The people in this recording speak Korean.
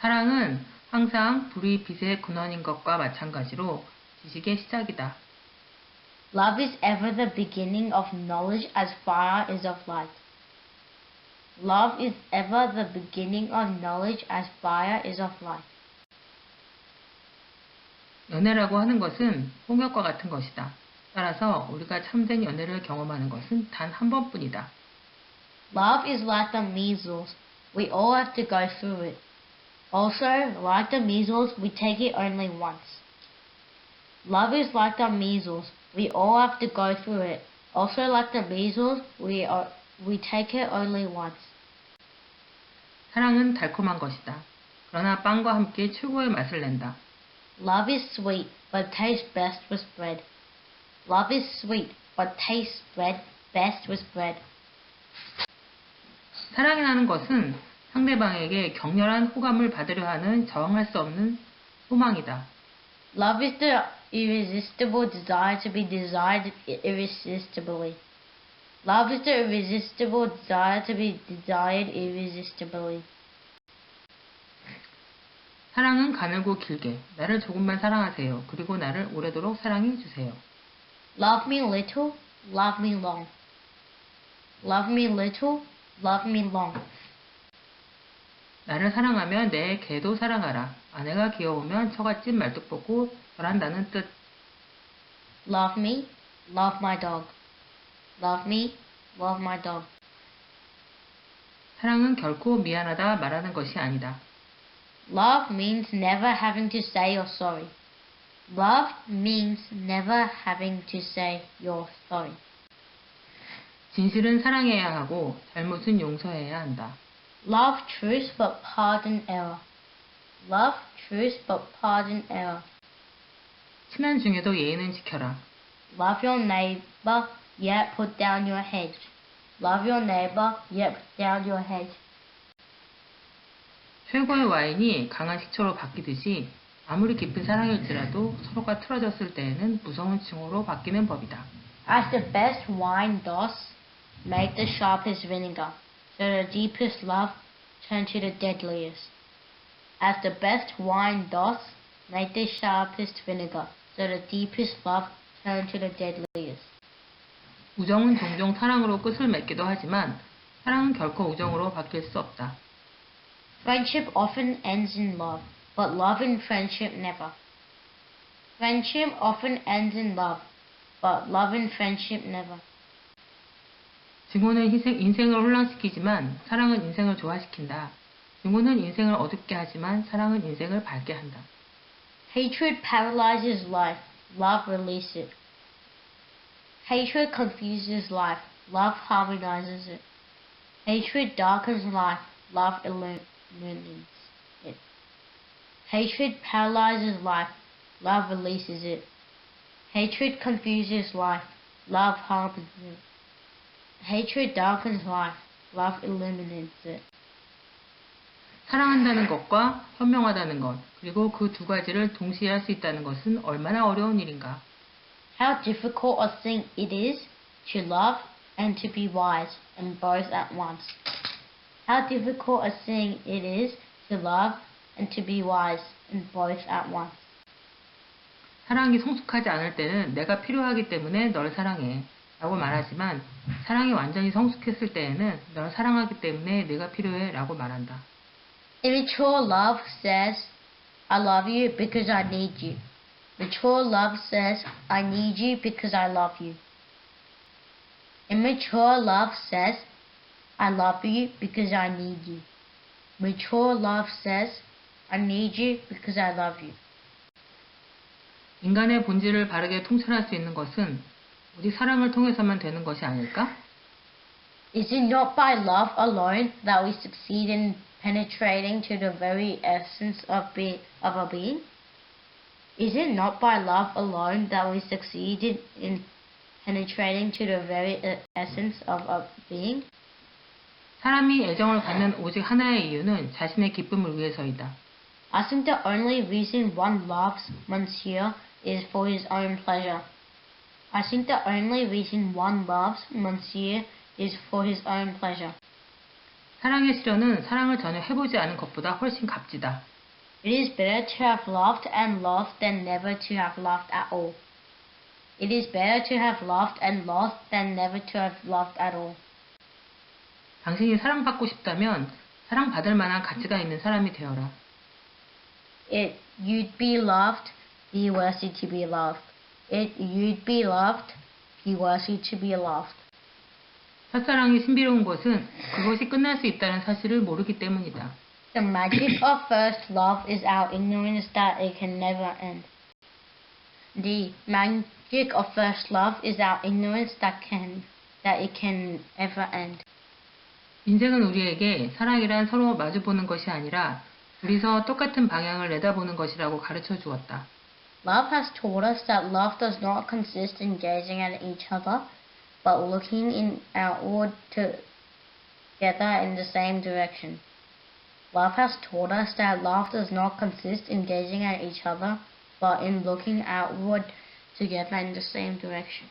사랑은 항상 불이 빛의 근원인 것과 마찬가지로 지식의 시작이다. Love is ever the beginning of knowledge as fire is of light. Love is ever the beginning of knowledge as fire is of light. 연애라고 하는 것은 홍역과 같은 것이다. 따라서 우리가 참된 연애를 경험하는 것은 단 한 번뿐이다. Love is like the measles. We all have to go through it. Also, like the measles, we take it only once. Love is like the measles. We all have to go through it. Also, like the measles, we are, we take it only once. 사랑은 달콤한 것이다. 그러나 빵과 함께 최고의 맛을 낸다. Love is sweet, but tastes best with bread. Love is sweet, but tastes bread best with bread. 사랑이라는 것은 상대방에게 격렬한 호감을 받으려 하는 저항할 수 없는 소망이다. Love is the irresistible desire to be desired irresistibly. Love is the irresistible desire to be desired irresistibly. 사랑은 가늘고 길게 나를 조금만 사랑하세요. 그리고 나를 오래도록 사랑해 주세요. Love me little, love me long. Love me little, love me long. 나를 사랑하면 내 개도 사랑하라. 아내가 귀여우면 처갓집 말뚝 뽑고 절한다는 뜻. Love me, love my dog. Love me, love my dog. 사랑은 결코 미안하다 말하는 것이 아니다. Love means never having to say you're sorry. Love means never having to say you're sorry. 진실은 사랑해야 하고 잘못은 용서해야 한다. Love truth but pardon error. Love truth but pardon error. 친한 중에도 예의는 지켜라. Love your neighbor, yet put down your hedge. Love your neighbor, yet put down your hedge. 최고의 와인이 강한 식초로 바뀌듯이 아무리 깊은 사랑일지라도 서로가 틀어졌을 때에는 무서운 징후로 바뀌는 법이다. As the best wine does, make the sharpest vinegar, so the deepest love turn to the deadliest. As the best wine does, make the sharpest vinegar, so the deepest love turn to the deadliest. 우정은 종종 사랑으로 끝을 맺기도 하지만 사랑은 결코 우정으로 바뀔 수 없다. Friendship often ends in love, but love and friendship never. Friendship often ends in love, but love and friendship never. 증오는 희생, 인생을 혼란시키지만 사랑은 인생을 조화시킨다. 증오는 인생을 어둡게 하지만 사랑은 인생을 밝게 한다. Hatred paralyzes life, love releases it. Hatred confuses life, love harmonizes it. Hatred darkens life, love illuminates it. Hatred paralyzes life, love releases it. Hatred confuses life, love harmonizes it. Hatred darkens life, love illuminates it. 사랑한다는 것과 현명하다는 것, 그리고 그 두 가지를 동시에 할 수 있다는 것은 얼마나 어려운 일인가. How difficult a thing it is to love and to be wise, and both at once. How difficult a thing it is to love and to be wise, and both at once. 사랑이 성숙하지 않을 때는 내가 필요하기 때문에 널 사랑해. 라고 말하지만 사랑이 완전히 성숙했을 때에는 널 사랑하기 때문에 내가 필요해. 라고 말한다. Immature love says, I love you because I need you. Mature love says, I need you because I love you. Immature love says, I love you because I need you. Mature love says, I need you because I love you. 인간의 본질을 바르게 통찰할 수 있는 것은 우리 사랑을 통해서만 되는 것이 아닐까? Is it not by love alone that we succeed in penetrating to the very essence of, be- of our being? Is it not by love alone that we succeeded in penetrating to the very uh, essence of our being? 사람이 애정을 갖는 오직 하나의 이유는 자신의 기쁨을 위해서이다. I think the only reason one loves Monsieur is for his own pleasure. I think the only reason one loves Monsieur is for his own pleasure. 사랑의 실현은 사랑을 전혀 해보지 않은 것보다 훨씬 값지다. It is better to have loved and lost than never to have loved at all. It is better to have loved and lost than never to have loved at all. 당신이 사랑받고 싶다면 사랑받을 만한 가치가 있는 사람이 되어라. It you'd be loved, be worthy to be loved. It you'd be loved, worthy to be loved. 첫사랑이 신비로운 것은 그것이 끝날 수 있다는 사실을 모르기 때문이다. The magic of first love is our ignorance that it can never end. The magic of first love is our ignorance that can that it can ever end. 인생은 우리에게 사랑이란 서로 마주보는 것이 아니라 둘이서 똑같은 방향을 내다보는 것이라고 가르쳐 주었다. Love has taught us that love does not consist in gazing at each other, but looking in outward together in the same direction. Love has taught us that love does not consist in gazing at each other, but in looking outward together in the same direction.